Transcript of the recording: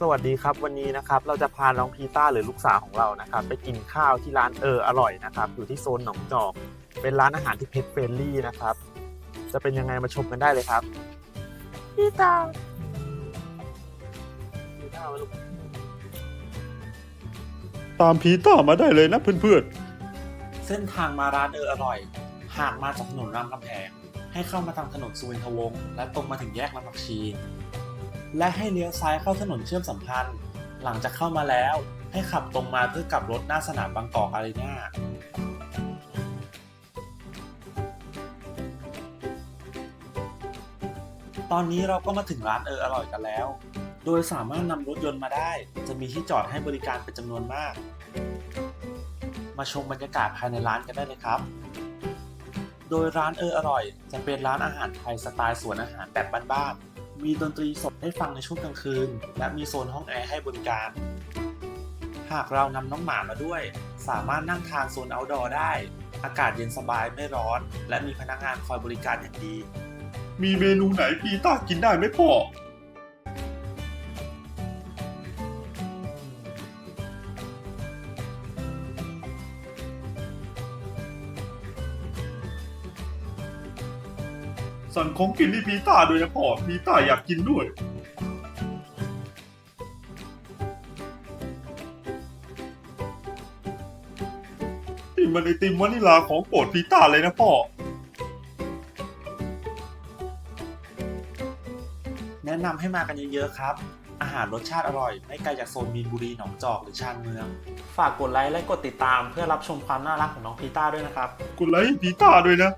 สวัสดีครับวันนี้นะครับเราจะพาน้องพีต้าหรือลูกสาวของเรานะครับไปกินข้าวที่ร้านเอออร่อยนะครับอยู่ที่โซนหนองจอก เป็นร้านอาหารที่เพชรเฟรนลี่นะครับ จะเป็นยังไงมาชมกันได้เลยครับพีต้าพีต้ามาลูกตามพีต้ามาได้เลยนะเพื่อนเส้นทางมาร้านเอออร่อยหากมาจากถนนรามคำแหงให้เข้ามาทางถนนสุวินทวงศ์และตรงมาถึงแยกลำผักชี และให้เลี้ยวซ้ายเข้าถนนเชื่อมสัมพันธ์ หลังจากเข้ามาแล้ว ให้ขับตรงมาเพื่อกลับรถหน้าสนามบางกอกอารีนาตอนนี้เราก็มาถึงร้านเอออร่อยกันแล้ว โดยสามารถนำรถยนต์มาได้ จะมีที่จอดให้บริการเป็นจำนวนมาก มาชมบรรยากาศภายในร้านกันได้เลยครับ โดยร้านเอออร่อย จะเป็นร้านอาหารไทยสไตล์สวนอาหารแบบบ้านๆ มีดนตรีสดให้ฟังในช่วงกลางคืน และมีโซนห้องแอร์ให้บริการ หากเรานำน้องหมามาด้วย สามารถนั่งทานโซนเอาดอร์ได้ อากาศเย็นสบายไม่ร้อน และมีพนักงานคอยบริการอย่างดี มีเมนูไหนพีต้ากินได้ไหมพ่อ สั่งของกินที่พีต้าด้วยนะพ่อพีต้าอยากกินด้วยที่มันไอติมวานิลาของโปรดพีต้าเลยนะพ่อ แนะนำให้มากันเยอะๆครับ อาหารรสชาติอร่อย ไม่ไกลจากโซนมีนบุรีหนองจอกหรือชานเมือง ฝากกดไลค์และกดติดตามเพื่อรับชมความน่ารักของน้องพีต้าด้วยนะครับ กดไลค์ให้พีต้าด้วยนะ